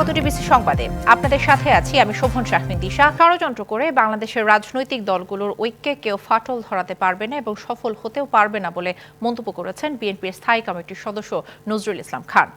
স্বাগত ডিবিসি সংবাদে। আপনাদের সাথে আছি আমি শোভন শাহমিন দিশা। ষড়যন্ত্র করে বাংলাদেশের রাজনৈতিক দলগুলোর ঐক্যে কেউ ফাটল ধরাতে পারবে না এবং সফল হতেও পারবে না বলে মন্তব্য করেছেন বিএনপির স্থায়ী কমিটির সদস্য নজরুল ইসলাম খান।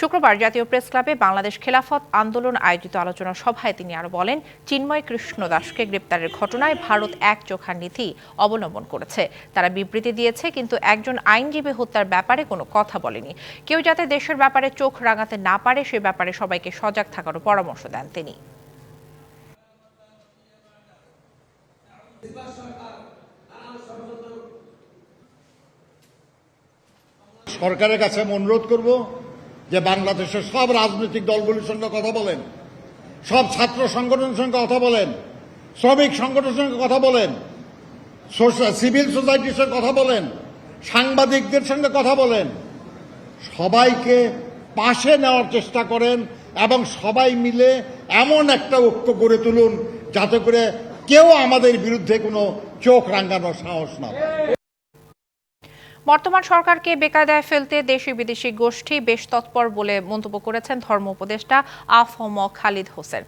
শুক্রবার জাতীয় প্রেস ক্লাবে বাংলাদেশ খেলাফত আন্দোলন আয়োজিত আলোচনা সভায় তিনি আরও বলেন, চিন্ময় কৃষ্ণ দাসকে গ্রেপ্তারের ঘটনায় ভারত এক চোখার নীতি অবলম্বন করেছে। তারা বিবৃতি দিয়েছে, কিন্তু একজন আইনজীবী হত্যার ব্যাপারে কোনো কথা বলেনি। কেউ যাতে দেশের ব্যাপারে চোখ রাঙাতে না পারে, সে ব্যাপারে সবাইকে সজাগ থাকারও পরামর্শ দেন তিনি। সরকারের কাছে আমি অনুরোধ করব যে বাংলাদেশের সব রাজনৈতিক দলগুলির সঙ্গে কথা বলেন, সব ছাত্র সংগঠনের সঙ্গে কথা বলেন, শ্রমিক সংগঠনের সঙ্গে কথা বলেন সিভিল সোসাইটির সঙ্গে কথা বলেন, সাংবাদিকদের সঙ্গে কথা বলেন, সবাইকে পাশে নেওয়ার চেষ্টা করেন এবং সবাই মিলে এমন একটা ঐক্য গড়ে তুলুন যাতে করে কেউ আমাদের বিরুদ্ধে কোনো চোখ রাঙ্গানোর সাহস না বর্তমান সরকারকে বেকায়দায় ফেলতে দেশি বিদেশি গোষ্ঠী বেশ তৎপর বলে মন্তব্য করেছেন ধর্ম উপদেষ্টা আফম খালিদ হোসেন।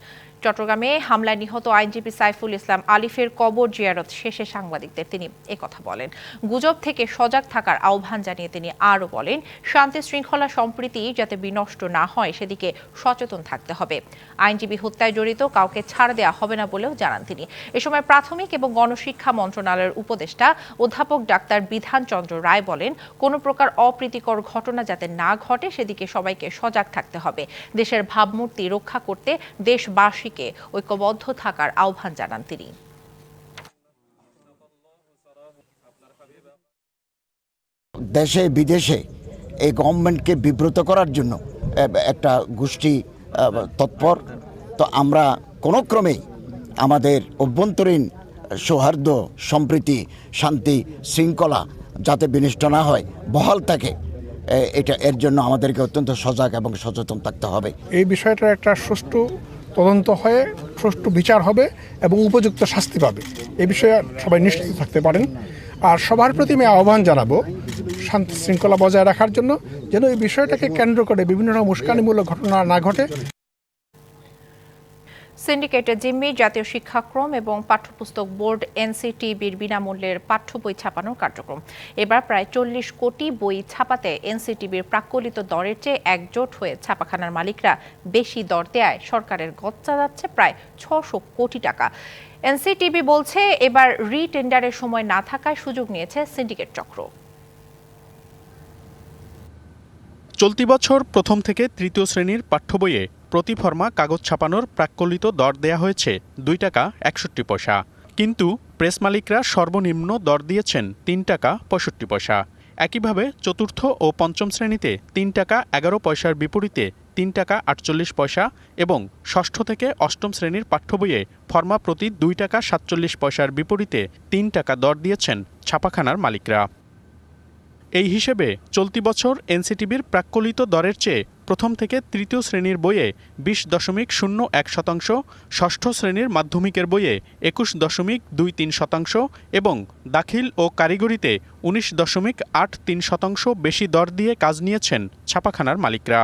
চট্টগ্রামে হামলায় নিহত আইনজীবী সাইফুল ইসলাম আলিফের কবর জিয়ারত শেষে সাংবাদিকদের তিনি একথা বলেন। গুজব থেকে সজাগ থাকার আহ্বান জানিয়ে তিনি আরও বলেন, শান্তি শৃঙ্খলা সম্প্রীতি যাতে বিনষ্ট না হয়, সেদিকে সচেতন থাকতে হবে। আইনজীবী হত্যায় জড়িত কাউকে ছাড় দেওয়া হবে না বলেও জানান তিনি। এ সময় প্রাথমিক এবং গণশিক্ষা মন্ত্রণালয়ের উপদেষ্টা অধ্যাপক ডাক্তার বিধানচন্দ্র রায় বলেন, কোনো প্রকার অপ্রীতিকর ঘটনা যাতে না ঘটে, সেদিকে সবাইকে সজাগ থাকতে হবে। দেশের ভাবমূর্তি রক্ষা করতে দেশবাসীকে ঐক্যবদ্ধ থাকার আহ্বান জানান তিনি। দেশে বিদেশে এই গভর্নমেন্টকে বিব্রত করার জন্য একটা গোষ্ঠী তৎপর। তো আমরা কোনো ক্রমেই আমাদের অভ্যন্তরীণ সৌহার্দ্য সম্প্রীতি শান্তি শৃঙ্খলা যাতে বিনষ্ট না হয় বহাল থাকে এটা এর জন্য আমাদেরকে অত্যন্ত সজাগ এবং সচেতন থাকতে হবে। এই বিষয়টা একটা সুষ্ঠু তদন্ত হয়ে সুষ্ঠু বিচার হবে এবং উপযুক্ত শাস্তি পাবে। এ বিষয়ে সবাই নিশ্চিত থাকতে পারেন। আর সবার প্রতি আমি আহ্বান জানাব শান্তি শৃঙ্খলা বজায় রাখার জন্য যেন এই বিষয়টাকে কেন্দ্র করে বিভিন্ন রকম উস্কানিমূলক ঘটনা না ঘটে। সিন্ডিকেটের জিম্মি, জাতীয় শিক্ষাক্রম এবং পাঠ্যপুস্তক বোর্ড এনসিটিবির বিনামূল্যের পাঠ্য বই ছাপানোর কার্যক্রম। এবার প্রায় চল্লিশ কোটি বই ছাপাতে এনসিটিবির প্রাক্কলিত দরের চেয়ে একজোট হয়ে ছাপাখানার মালিকরা বেশি দর দেয় সরকারের গচ্চা যাচ্ছে প্রায় ছশো কোটি টাকা। এনসিটিবি বলছে, এবার রিটেন্ডারের সময় না থাকায় সুযোগ নিয়েছে সিন্ডিকেট চক্র। চলতি বছর প্রথম থেকে তৃতীয় শ্রেণির পাঠ্য বইয়ে প্রতি ফর্মা কাগজ ছাপানোর প্রাক্কলিত দর দেয়া হয়েছে দুই টাকা একষট্টি পয়সা। কিন্তু প্রেস মালিকরা সর্বনিম্ন দর দিয়েছেন তিন টাকা পঁয়ষট্টি পয়সা। একইভাবে চতুর্থ ও পঞ্চম শ্রেণীতে তিন টাকা এগারো পয়সার বিপরীতে তিন টাকা আটচল্লিশ পয়সা এবং ষষ্ঠ থেকে অষ্টম শ্রেণির পাঠ্য বইয়ে ফর্মা প্রতি দুই টাকা সাতচল্লিশ পয়সার বিপরীতে তিন টাকা দর দিয়েছেন ছাপাখানার মালিকরা। এই হিসেবে চলতি বছর এনসিটিবির প্রাক্কলিত দরের চেয়ে প্রথম থেকে তৃতীয় শ্রেণির বইয়ে বিশ দশমিক শূন্য এক শতাংশ, ষষ্ঠ শ্রেণির মাধ্যমিকের বইয়ে একুশ দশমিক দুই তিন শতাংশ এবং দাখিল ও কারিগরিতে উনিশ দশমিক আট তিন শতাংশ বেশি দর দিয়ে কাজ নিয়েছেন ছাপাখানার মালিকরা।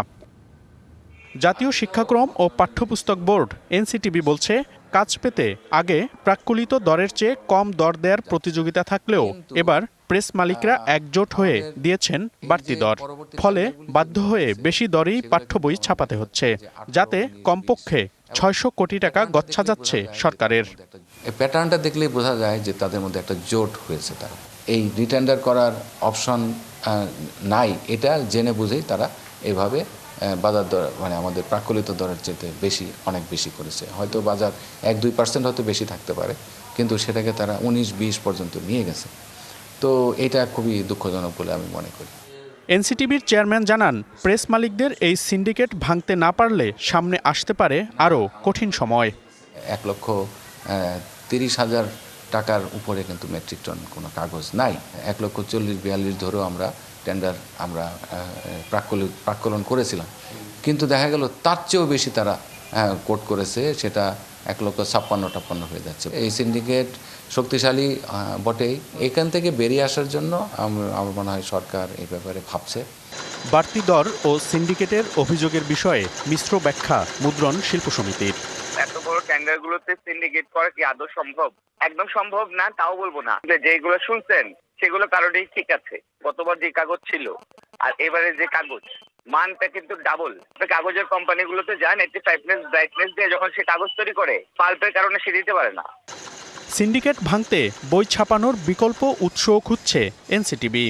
জাতীয় শিক্ষাক্রম ও পাঠ্যপুস্তক বোর্ড এনসিটিবি বলছে কাজ পেতে আগে প্রাক্কলিত দরের চেয়ে কম দর দেওয়ার প্রতিযোগিতা থাকলেও এবার প্রেস মালিকরা একজোট হয়ে দিয়েছেন বাড়তি দর। ফলে বাধ্য হয়ে বেশি দরেই পাঠ্য বই ছাপাতে হচ্ছে, যাতে কমপক্ষে ছয়শো কোটি টাকা গচ্ছা যাচ্ছে সরকারের। প্যাটার্নটা দেখলেই বোঝা যায় যে তাদের মধ্যে একটা জোট হয়েছে তারা। এই রিটেন্ডার করার অপশন নাই, এটা জেনে বুঝেই তারা এভাবে বাজার দর মানে আমাদের প্রাকলিত দরের চেয়ে বেশি অনেক বেশি করেছে। হয়তো বাজার এক দুই পার্সেন্ট হয়তো বেশি থাকতে পারে কিন্তু সেটাকে তারা উনিশ বিশ পর্যন্ত নিয়ে গেছে। তো এটা খুবই দুঃখজনক বলে আমি মনে করি। এনসিটিবির চেয়ারম্যান জানান প্রেস মালিকদের এই সিন্ডিকেট ভাঙতে না পারলে সামনে আসতে পারে আরও কঠিন সময়। এক লক্ষ তিরিশ হাজার টাকার উপরে কিন্তু মেট্রিক টন কোনো কাগজ নাই। এক লক্ষ চল্লিশ বিয়াল্লিশ ধরেও আমরা টেন্ডার আমরা প্রাক্কলি- প্রাক্কলন করেছিলাম। কিন্তু দেখা গেল তার চেয়েও বেশি তারা কোট করেছে, সেটা এক লক্ষ ছাপ্পান্ন, টাপ্পান্ন হয়ে যাচ্ছে। এই সিন্ডিকেট শক্তিশালী বটেই। এখান থেকে বেরিয়ে আসার জন্য আমার মনে হয় সরকার এই ব্যাপারে ভাবছে। বাড়তি দর ও সিন্ডিকেটের অভিযোগের বিষয়ে মিশ্র ব্যাখ্যা মুদ্রণ শিল্প সমিতির। এত বড় টেন্ডার গুলোতে সিন্ডিকেট করা কি আদৌ সম্ভব? একদম সম্ভব না, তাও বলব না। যেগুলো শুনছেন, সেগুলো কারোরই ঠিক আছে। গতবার যে কাগজ ছিল, আর এবারে যে কাগজ, মানটা কিন্তু ডাবল কাগজের কোম্পানিগুলোতে যান এটি ফাইভনেস ব্রাইটনেস দিয়ে যখন সে কাগজ তৈরি করে পাল্পের কারণে সে দিতে পারে না। সিন্ডিকেট ভাঙতে বই ছাপানোর বিকল্প উৎসও খুঁজছে NCTB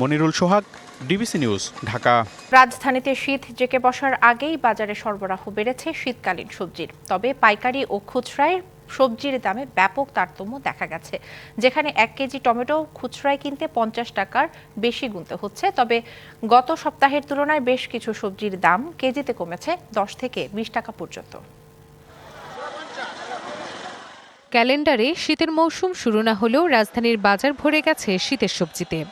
Monirul Sohag DBC news Dhaka. রাজধানীতে শীত জেকে বসার আগেই বাজারে সরবরাহ বেড়েছে শীতকালীন সবজির। তবে পাইকারি ও খুচরায় সবজির দামে ব্যাপক তারতম্য দেখা গেছে। যেখানে এক কেজি টমেটো খুচরায় কিনতে পঞ্চাশ টাকার বেশি গুনতে হচ্ছে। তবে গত সপ্তাহের তুলনায় বেশ কিছু সবজির দাম কেজিতে কমেছে দশ থেকে বিশ টাকা পর্যন্ত। ক্যালেন্ডারে শীতের মৌসুম শুরু না হলেও রাজধানীর বাজার ভরে গেছে শীতের সবজিতে।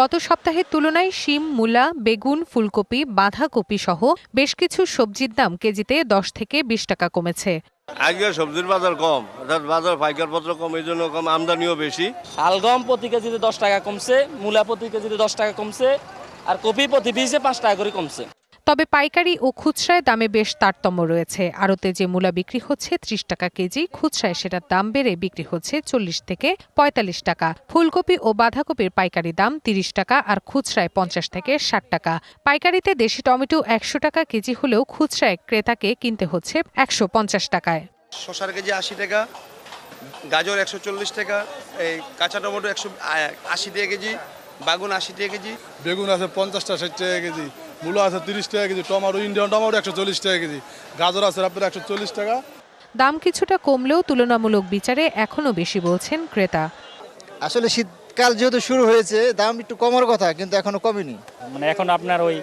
গত সপ্তাহের তুলনায় শিম মূলা বেগুন ফুলকপি বাঁধাকপি সহ বেশ কিছু সবজির দাম কেজিতে দশ থেকে বিশ টাকা কমেছে। আজকে সবজির বাজার কম অর্থাৎ বাজার পাইকার পত্র কম এই জন্য কম আমদানিও বেশি। শালগম প্রতি কেজিতে দশ টাকা কমছে মূলা প্রতি কেজিতে দশ টাকা কমছে আর কপি প্রতি পিসে পাঁচ টাকা করে কমছে। তবে পাইকারি ও খুচরায় দামে বেশ তারতম্য রয়েছে। আড়তে যে মূলা বিক্রি হচ্ছে ত্রিশ টাকা কেজি খুচরায় সেটার দাম বেড়ে বিক্রি হচ্ছে চল্লিশ থেকে পঁয়তাল্লিশ টাকা। ফুলকপি ও বাঁধাকপির পাইকারি দাম তিরিশ টাকা আর খুচরায় পঞ্চাশ থেকে ষাট টাকা। পাইকারিতে দেশি টমেটো একশো টাকা কেজি হলেও খুচরায় ক্রেতাকে কিনতে হচ্ছে একশো পঞ্চাশ টাকায়। শসার কেজি আশি টাকা গাজর একশো চল্লিশ টাকা এই কাঁচা টমেটো একশো আশি টাকা কেজি বাগুন আশি টাকা কেজি। বেগুন আছে পঞ্চাশটা ষাট টাকা কেজি। মূলো আছে তিরিশ টাকা কেজি টমেটো ইন্ডিয়ান টমেটো একশো চল্লিশ টাকা কেজি গাজর আছে আপনার একশো চল্লিশ টাকা। দাম কিছুটা কমলেও তুলনামূলক বিচারে এখনও বেশি বলছেন ক্রেতা। আসলে শীতকাল যেহেতু শুরু হয়েছে দাম একটু কমার কথা কিন্তু এখনও কমেনি। মানে এখন আপনার ওই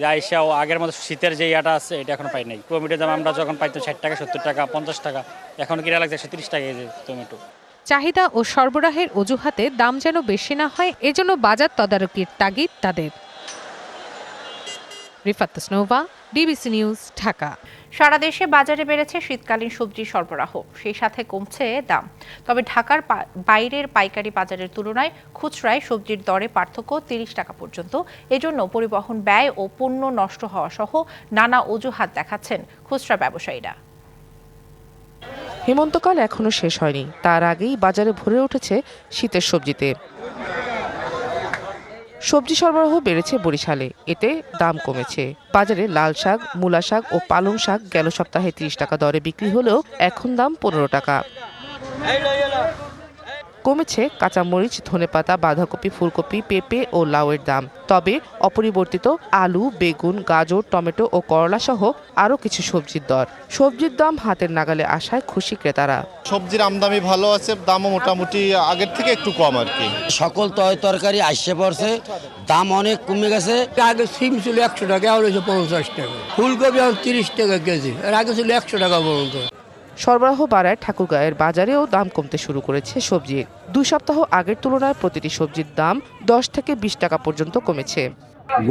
যে আইসা ও আগের মতো শীতের যে ইয়াটা আছে এটা এখন পাই নাই। টমেটোর দাম আমরা যখন পাইতাম ষাট টাকা সত্তর টাকা পঞ্চাশ টাকা এখন কিনা লাগছে একশো তিরিশ টাকা কেজি টমেটো। চাহিদা ও সরবরাহের অজুহাতে দাম যেন বেশি না হয় এজন্য বাজার তদারকির তাগিদ তাদের। Rifat Snova DBC news Dhaka. সারা দেশে বাজারে বেড়েছে শীতকালীন সবজি সরবরাহ সেই সাথে কমছে দাম। তবে ঢাকার বাইরের পাইকারি বাজারের তুলনায় খুচরায় সবজির দরে পার্থক্য তিরিশ টাকা পর্যন্ত। এজন্য পরিবহন ব্যয় ও পণ্য নষ্ট হওয়া সহ নানা অজুহাত দেখাচ্ছেন খুচরা ব্যবসায়ীরা। হেমন্তকাল এখনও শেষ হয়নি। তার আগেই বাজারে ভরে উঠেছে শীতের সবজিতে। সবজি সরবরাহ বেড়েছে বরিশালে। এতে দাম কমেছে। বাজারে লাল শাক, মূলা শাক ও পালং শাক গেল সপ্তাহে ত্রিশ টাকা দরে বিক্রি হলেও এখন দাম পনেরো টাকা। কমেছে কাঁচামরিচ ধনেপাতা বাঁধাকপি ফুলকপি পেঁপে ও লাউয়ের দাম। তবে অপরিবর্তিত আলু বেগুন গাজর টমেটো ও করলা সহ আরও কিছু সবজির দর। সবজির দাম হাতের নাগালে আসায় খুশি ক্রেতারা। সবজির আমদানি ভালো আছে দামও মোটামুটি আগের থেকে একটু কম আর কি। সকল তয় তরকারি আসছে পড়ছে দাম অনেক কমে গেছে। আগে সিম ছিল একশো টাকা এখন হয়েছে পঞ্চাশ টাকা। ফুলকপি এখন তিরিশ টাকা কেজি আর আগে ছিল একশো টাকা পর্যন্ত। সরবরাহ বাড়ায় ঠাকুরগাঁয়ের বাজারেও দাম কমতে শুরু করেছে সবজির দুই সপ্তাহ আগের তুলনায় প্রতিটি সবজির দাম দশ থেকে বিশ টাকা পর্যন্ত কমেছে।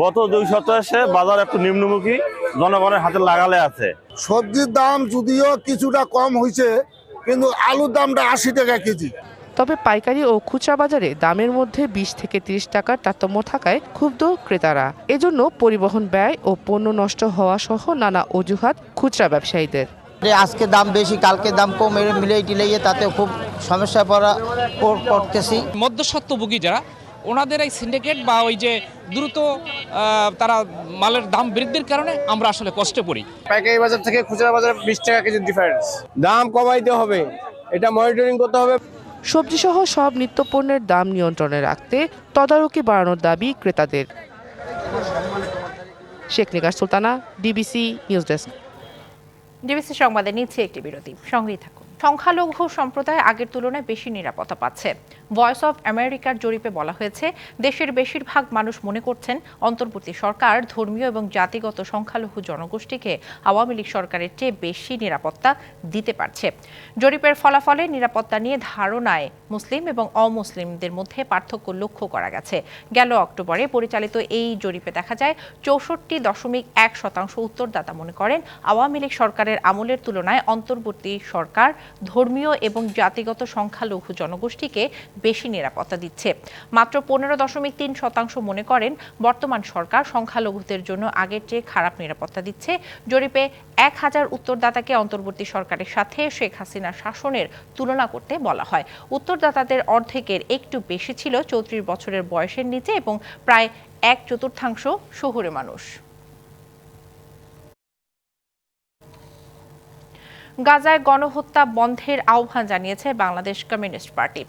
গত দুই সপ্তাহে বাজার একটু নিম্নমুখী জনগণের হাতে লাগালে আছে। সবজির দাম যদিও কিছুটা কম হয়েছে কিন্তু আলুর দামটা আশি টাকা কেজি। তবে পাইকারি ও খুচরা বাজারে দামের মধ্যে বিশ থেকে তিরিশ টাকার তারতম্য থাকায় ক্ষুব্ধ ক্রেতারা। এজন্য পরিবহন ব্যয় ও পণ্য নষ্ট হওয়া সহ নানা অজুহাত খুচরা ব্যবসায়ীদের। আজকে দাম বেশি কালকে দাম কম এর মিলিয়ে টিলিয়ে তাতে খুব সমস্যা পড়া পড়তেছি। মধ্যস্বত্বভোগী যারা ওনাদের এই সিন্ডিকেট বা ওই যে দ্রুত তারা মালের দাম বৃদ্ধির কারণে আমরা আসলে কষ্টে পড়ি। পাইকারি বাজার থেকে খুচরা বাজারে বিশ টাকা কেজি ডিফারেন্স দাম কমাইতে হবে এটা মনিটরিং করতে হবে। সবজিসহ সব নিত্যপণ্যের দাম নিয়ন্ত্রণে রাখতে তদারকি বাড়ানোর দাবি ক্রেতাদের। Sheikh Nigar Sultana DBC news desk DBC সংবাদে নিচ্ছে একটি বিরতি। সঙ্গেই থাকুন। সংখ্যালঘু সম্প্রদায় আগের তুলনায় বেশি নিরাপত্তা পাচ্ছে। ভয়েস অফ আমেরিকার জরিপে বলা হয়েছে, দেশের বেশিরভাগ মানুষ মনে করছেন অন্তর্বর্তী সরকার ধর্মীয় এবং জাতিগত সংখ্যালঘু জনগোষ্ঠীকে আওয়ামী লীগ সরকারের চেয়ে বেশি নিরাপত্তা দিতে পারছে। জরিপের ফলাফলে নিরাপত্তা নিয়ে ধারণায় মুসলিম এবং অমুসলিমদের মধ্যে পার্থক্য লক্ষ্য করা গেছে। গেল অক্টোবরে পরিচালিত এই জরিপে দেখা যায়, চৌষট্টি দশমিক এক শতাংশ উত্তরদাতা মনে করেন আওয়ামী লীগ সরকারের আমলের তুলনায় অন্তর্বর্তী সরকার ধর্মীয় এবং জাতিগত সংখ্যালঘু জনগোষ্ঠীকে বেশি নিরাপত্তা দিচ্ছে। মাত্র পনেরো দশমিক তিন শতাংশ মনে করেন বর্তমান সরকার সংখ্যালঘুদের জন্য আগের চেয়ে খারাপ নিরাপত্তা দিচ্ছে। জরিপে এক হাজার উত্তরদাতাকে অন্তর্বর্তী সরকারের সাথে শেখ হাসিনার শাসনের তুলনা করতে বলা হয়। উত্তরদাতাদের অর্ধেকের একটু বেশি ছিল চৌত্রিশ বছরের বয়সের নিচে এবং প্রায় এক চতুর্থাংশ শহুরে মানুষ। গাজায় গণহত্যা বন্ধের আহ্বান জানিয়েছে বাংলাদেশ কমিউনিস্ট পার্টি।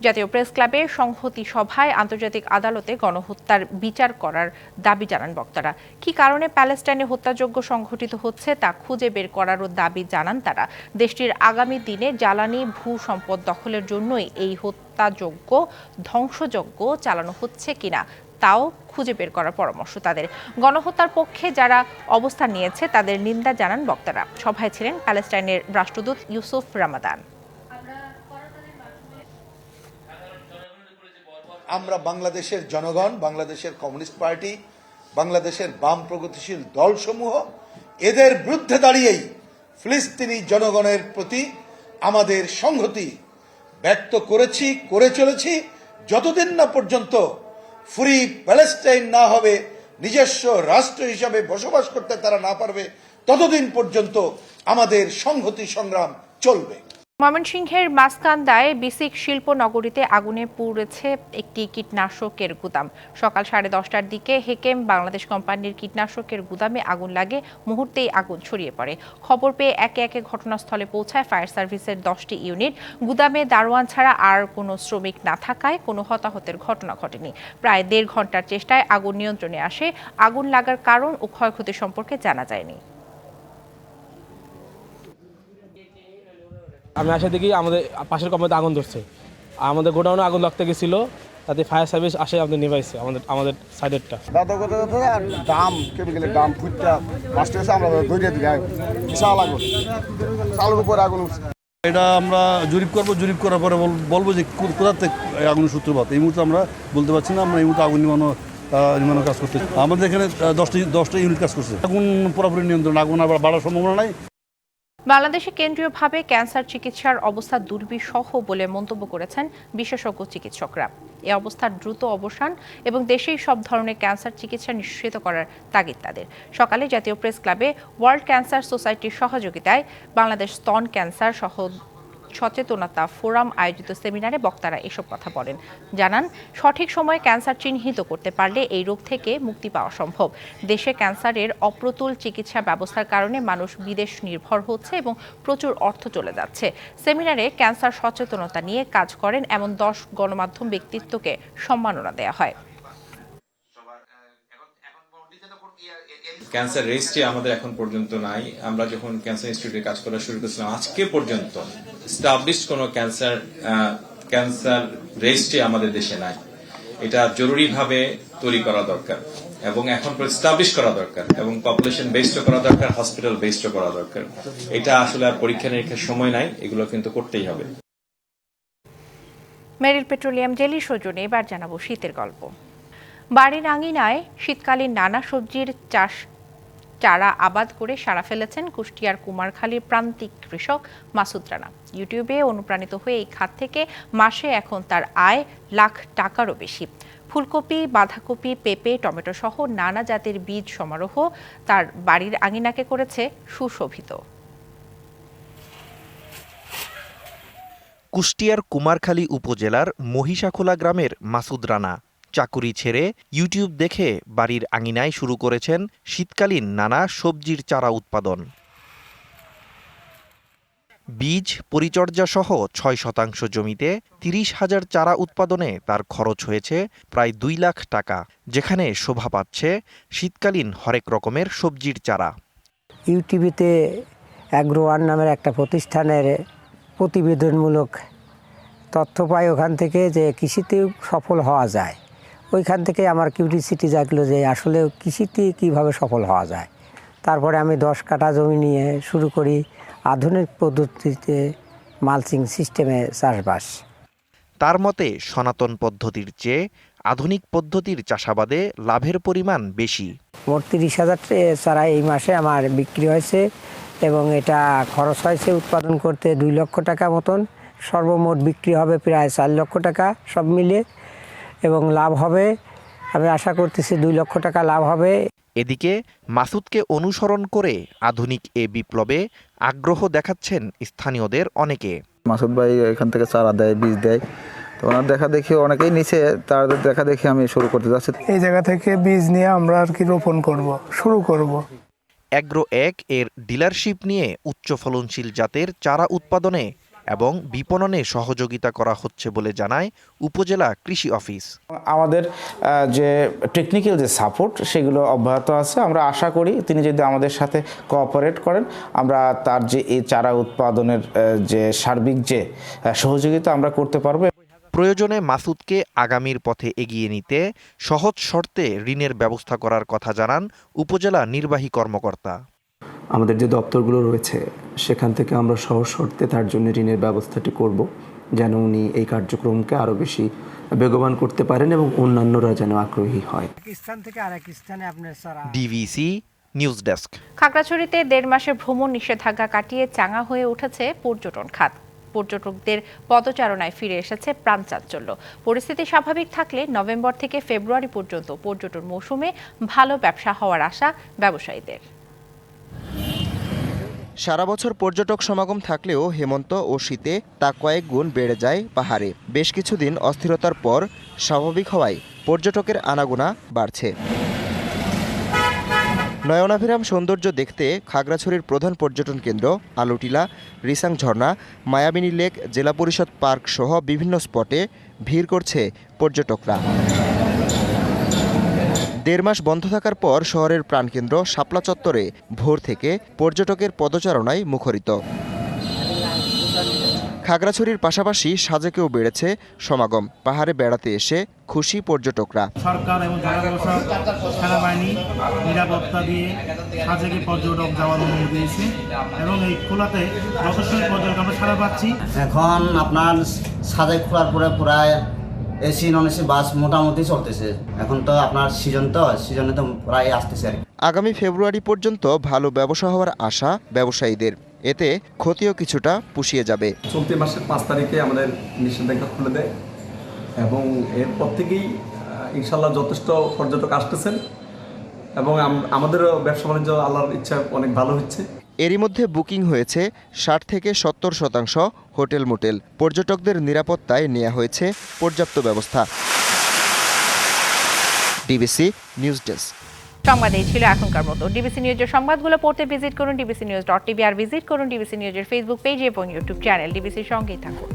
জাতীয় প্রেস ক্লাবে সংহতি সভায় আন্তর্জাতিক আদালতে গণহত্যার বিচার করার দাবি জানান বক্তারা। কি কারণে প্যালেস্টাইনে হত্যাযজ্ঞ সংঘটিত হচ্ছে তা খুঁজে বের করারও দাবি জানান তারা। দেশটির আগামী দিনে জ্বালানি ভূ সম্পদ দখলের জন্যই এই হত্যাযজ্ঞ ধ্বংসযজ্ঞ চালানো হচ্ছে কিনা তাও খুঁজে বের করার পরামর্শ তাদের। গণহত্যার পক্ষে যারা অবস্থান নিয়েছে তাদের নিন্দা জানান বক্তারা। সভায় ছিলেন প্যালেস্টাইনের রাষ্ট্রদূত ইউসুফ রামাদান। আমরা বাংলাদেশের জনগণ, বাংলাদেশের কমিউনিস্ট পার্টি, বাংলাদেশের বাম প্রগতিশীল দলসমূহ, এদের বিরুদ্ধে দাঁড়িয়েই ফিলিস্তিনি জনগণের প্রতি আমাদের সংহতি ব্যক্ত করেছি, করে চলেছি। যতদিন না পর্যন্ত ফ্রি প্যালেস্টাইন না হবে, নিজস্ব রাষ্ট্র হিসাবে বসবাস করতে তারা না পারবে, ততদিন পর্যন্ত আমাদের সংহতি সংগ্রাম চলবে। ময়মনসিংহের মাসকান্দায় বিসিক শিল্প নগরীতে আগুনে পুড়েছে একটি কীটনাশকের গুদাম। সকাল সাড়ে দশটার দিকে হেকেম বাংলাদেশ কোম্পানির কীটনাশকের গুদামে আগুন লাগে। মুহূর্তেই আগুন ছড়িয়ে পড়ে। খবর পেয়ে একে একে ঘটনাস্থলে পৌঁছায় ফায়ার সার্ভিসের দশটি ইউনিট। গুদামে দারোয়ান ছাড়া আর কোনো শ্রমিক না থাকায় কোনো হতাহতের ঘটনা ঘটেনি। প্রায় দেড় ঘণ্টার চেষ্টায় আগুন নিয়ন্ত্রণে আসে। আগুন লাগার কারণ ও ক্ষয়ক্ষতি সম্পর্কে জানা যায়নি। আমি আসা দেখি আমাদের পাশের কোম্পানিতে আগুন ধরছে। আমাদের গোডাউনে আগুন লাগতে গেছিল তাতে ফায়ার সার্ভিস আসে আমাদের নিভাইছে আমাদের আমাদের সাইডেরটা দাদা কথা কথা দাম কেমিক্যালের দাম ফুটটা নষ্ট হয়েছে আমরা ধরে দিই বিশাল আগুন। চালুর উপর আগুন এটা আমরা জরিপ করব জরিপ করার পরে বল- বলব যে কো- কোথা থেকে এই আগুনের সূত্রপাত? এই মুহূর্তে আমরা বলতে পারছি না আমরা এই মুহূর্তে আগুন নিবানো আহ, নিবানোর কাজ করতে আমাদের এখানে দশটি দশটা ইউনিট কাজ করছে। আগুন পুরোপুরি নিয়ন্ত্রণ আগুন আবার বাড়ার সম্ভাবনা নাই। বাংলাদেশে কেন্দ্রীয়ভাবে ক্যান্সার চিকিৎসার অবস্থা দুর্বিষহ বলে মন্তব্য করেছেন বিশেষজ্ঞ চিকিৎসকরা। এ অবস্থার দ্রুত অবসান এবং দেশেই সব ধরনের ক্যান্সার চিকিৎসা নিশ্চিত করার তাগিদ তাদের। সকালে জাতীয় প্রেস ক্লাবে ওয়ার্ল্ড ক্যান্সার সোসাইটির সহযোগিতায় বাংলাদেশ স্তন ক্যান্সার সহ সচেতনতা ফোরাম আয়োজিত সেমিনারে বক্তারা এসব কথা বলেন। জানান, সঠিক সময়ে ক্যান্সার চিহ্নিত করতে পারলে এই রোগ থেকে মুক্তি পাওয়া সম্ভব। দেশে ক্যান্সারের অপ্রতুল চিকিৎসা ব্যবস্থার কারণে মানুষ বিদেশ নির্ভর হচ্ছে এবং প্রচুর অর্থ চলে যাচ্ছে। সেমিনারে ক্যান্সার সচেতনতা নিয়ে কাজ করেন এমন দশ গণমাধ্যম ব্যক্তিত্বকে সম্মাননা দেওয়া হয়। ক্যান্সার রেজিস্ট্রি আমাদের এখন পর্যন্ত নাই। আমরা যখন ক্যান্সার ইনস্টিটিউটে কাজ করা শুরু করেছিলাম, আজকে পর্যন্ত স্টাবলিশ কোনো ক্যান্সার ক্যান্সার রেজিস্ট্রি আমাদের দেশে নাই। এটা জরুরিভাবে তৈরি করা দরকার এবং এখন স্টাবলিশ করা দরকার এবং পপুলেশন বেসড করা দরকার হসপিটাল বেসড করা দরকার। এটা আসলে আর পরীক্ষা নিরীক্ষার সময় নাই, এগুলো কিন্তু করতেই হবে। মেরিল পেট্রোলিয়াম জেলি সৌজন্যে এবার জানাব শীতের গল্প। বাড়ির আঙিনায় শীতকালীন নানা সবজির চাষ চারা আবাদ করে সারা ফেলেছেন কুষ্টিয়ার কুমারখালীর প্রান্তিক কৃষক মাসুদ রানা। ইউটিউবে অনুপ্রাণিত হয়ে এই খাত থেকে মাসে এখন তার আয় লাখ টাকারও বেশি। ফুলকপি, বাঁধাকপি, পেঁপে, টমেটো সহ নানা জাতের বীজ সমারোহ তার বাড়ির আঙিনাকে করেছে সুশোভিত। কুষ্টিয়ার কুমারখালী উপজেলার মহিষাখোলা গ্রামের মাসুদ রানা চাকুরি ছেড়ে ইউটিউব দেখে বাড়ির আঙিনায় শুরু করেছেন শীতকালীন নানা সবজির চারা উৎপাদন। বীজ পরিচর্যা সহ ছয় শতাংশ জমিতে তিরিশ হাজার চারা উৎপাদনে তার খরচ হয়েছে প্রায় দুই লাখ টাকা, যেখানে শোভা পাচ্ছে শীতকালীন হরেক রকমের সবজির চারা। ইউটিভিতে অ্যাগ্রোয়ান নামের একটা প্রতিষ্ঠানের প্রতিবেদনমূলক তথ্য পাই ওখান থেকে যে কৃষিতেও সফল হওয়া যায়। ওইখান থেকে আমার কিউরিসিটি জাগলো যে আসলে কৃষিতে কীভাবে সফল হওয়া যায়। তারপরে আমি দশ কাঠা জমি নিয়ে শুরু করি আধুনিক পদ্ধতিতে মালচিং সিস্টেমে চাষবাস। তার মতে সনাতন পদ্ধতির চেয়ে আধুনিক পদ্ধতির চাষাবাদে লাভের পরিমাণ বেশি। মোট তিরিশ হাজার চারা এই মাসে আমার বিক্রি হয়েছে এবং এটা খরচ হয়েছে উৎপাদন করতে দুই লক্ষ টাকা মতন। সর্বমোট বিক্রি হবে প্রায় চার লক্ষ টাকা সব মিলিয়ে। এবং লাভ হবে। আমি আশা করতেছি দুই লক্ষ টাকা লাভ হবে। এদিকে মাসুদকে অনুসরণ করে আধুনিক এ বিপ্লবে আগ্রহ দেখাচ্ছেন স্থানীয়দের অনেকে। মাসুদ ভাই এখান থেকে চারা দেয় বীজ দেয়। তো ওনার দেখা দেখি অনেকেই নিচে তাদের দেখা দেখি আমি শুরু করতে যাচ্ছি। এই জায়গা থেকে বীজ নিয়ে আমরা আর কি রোপণ করব শুরু করব। অ্যাগ্রো এক এর ডিলারশিপ নিয়ে উচ্চ ফলনশীল জাতের চারা উৎপাদনে এবং বিপণনে সহযোগিতা করা হচ্ছে বলে জানায় উপজেলা কৃষি অফিস। আমাদের যে টেকনিক্যাল যে সাপোর্ট সেগুলো অব্যাহত আছে। আমরা আশা করি তিনি যদি আমাদের সাথে কোঅপারেট করেন আমরা তার যে এই চারা উৎপাদনের যে সার্বিক যে সহযোগিতা আমরা করতে পারব। প্রয়োজনে মাসুদকে আগামীর পথে এগিয়ে নিতে সহজ শর্তে ঋণের ব্যবস্থা করার কথা জানান উপজেলা নির্বাহী কর্মকর্তা। আমাদের যে দপ্তরগুলো রয়েছে সেখান থেকে আমরা সহজ শর্তে তার জন্য ঋণের ব্যবস্থাটি করব যেন উনি এই কার্যক্রমকে আরও বেশি বেগবান করতে পারেন এবং অন্যান্যরা যেন আগ্রহী হয়। স্থান থেকে আরেক স্থানে আপনার ডিভিসি নিউজ ডেস্ক। খাগড়াছড়িতে দেড় মাসের ভ্রমণ নিষেধাজ্ঞা কাটিয়ে চাঙা হয়ে উঠেছে পর্যটন খাত। পর্যটকদের পদচারণায় ফিরে এসেছে প্রাণ চাঞ্চল্য। পরিস্থিতি স্বাভাবিক থাকলে নভেম্বর থেকে ফেব্রুয়ারি পর্যন্ত পর্যটন মৌসুমে ভালো ব্যবসা হওয়ার আশা ব্যবসায়ীদের। সারা বছর পর্যটক সমাগম থাকলেও হেমন্ত ও শীতে তা কয়েক গুণ বেড়ে যায় পাহাড়ে। বেশ কিছুদিন অস্থিরতার পর স্বাভাবিক হওয়ায় পর্যটকের আনাগোনা বাড়ছে। নয়নাভিরাম সৌন্দর্য দেখতে খাগড়াছড়ির প্রধান পর্যটন কেন্দ্র, আলুটিলা, রিসাং ঝর্ণা, মায়াবিনী লেক, জেলা পরিষদ পার্ক সহ বিভিন্ন স্পটে ভিড় করছে পর্যটকরা। দেড় মাস বন্ধ থাকার পর শহরের প্রাণকেন্দ্র শাপলা চত্বরে ভোর থেকে পর্যটকের পদচারণায় মুখরিত। খাগড়াছড়ির পাশাপাশি সাজেকেও বেড়েছে সমাগম। পাহাড়ে বেড়াতে এসে খুশি পর্যটকরা। সরকার এবং সেনাবাহিনী নিরাপত্তা দিয়ে সাজেকে পর্যটক যাওয়ার অনুমতি দিয়েছে এবং এই খোলাতে যথেষ্ট পর্যটক আমরা সারা পাচ্ছি। এখন আপনার সাজেক খোলার পরে প্রায় এসি নন এসি বাস মোটামুটি চলতেছে। এখন তো আপনার সিজন তো সিজনে তো প্রায় আসতেছে আর আগামী ফেব্রুয়ারি পর্যন্ত ভালো ব্যবসা হওয়ার আশা ব্যবসায়ীদের। এতে ক্ষতিও কিছুটা পুষিয়ে যাবে। চলতি মাসের পাঁচ তারিখে আমাদের নিষেধাজ্ঞা খুলে দেয় এবং এরপর থেকেই ইনশাল্লাহ যথেষ্ট পর্যটক আসতেছেন এবং আমাদেরও ব্যবসা বাণিজ্য আল্লাহর ইচ্ছা অনেক ভালো হচ্ছে। এরই মধ্যে বুকিং হয়েছে ষাট থেকে সত্তর শতাংশ হোটেল মোটেল। পর্যটকদের নিরাপত্তায় নেওয়া হয়েছে পর্যাপ্ত ব্যবস্থা। DBC news desk. সংবাদ এই ছিল এখনকার মতো। ডিবিসি নিউজের সংবাদগুলো পড়তে ভিজিট করুন। ডিবিসি নিউজ ডট টিভি আর ভিজিট করুন ডিবিসি নিউজের ফেসবুক পেজ এবং ইউটিউব চ্যানেল ডিবিসির সঙ্গেই থাকুন।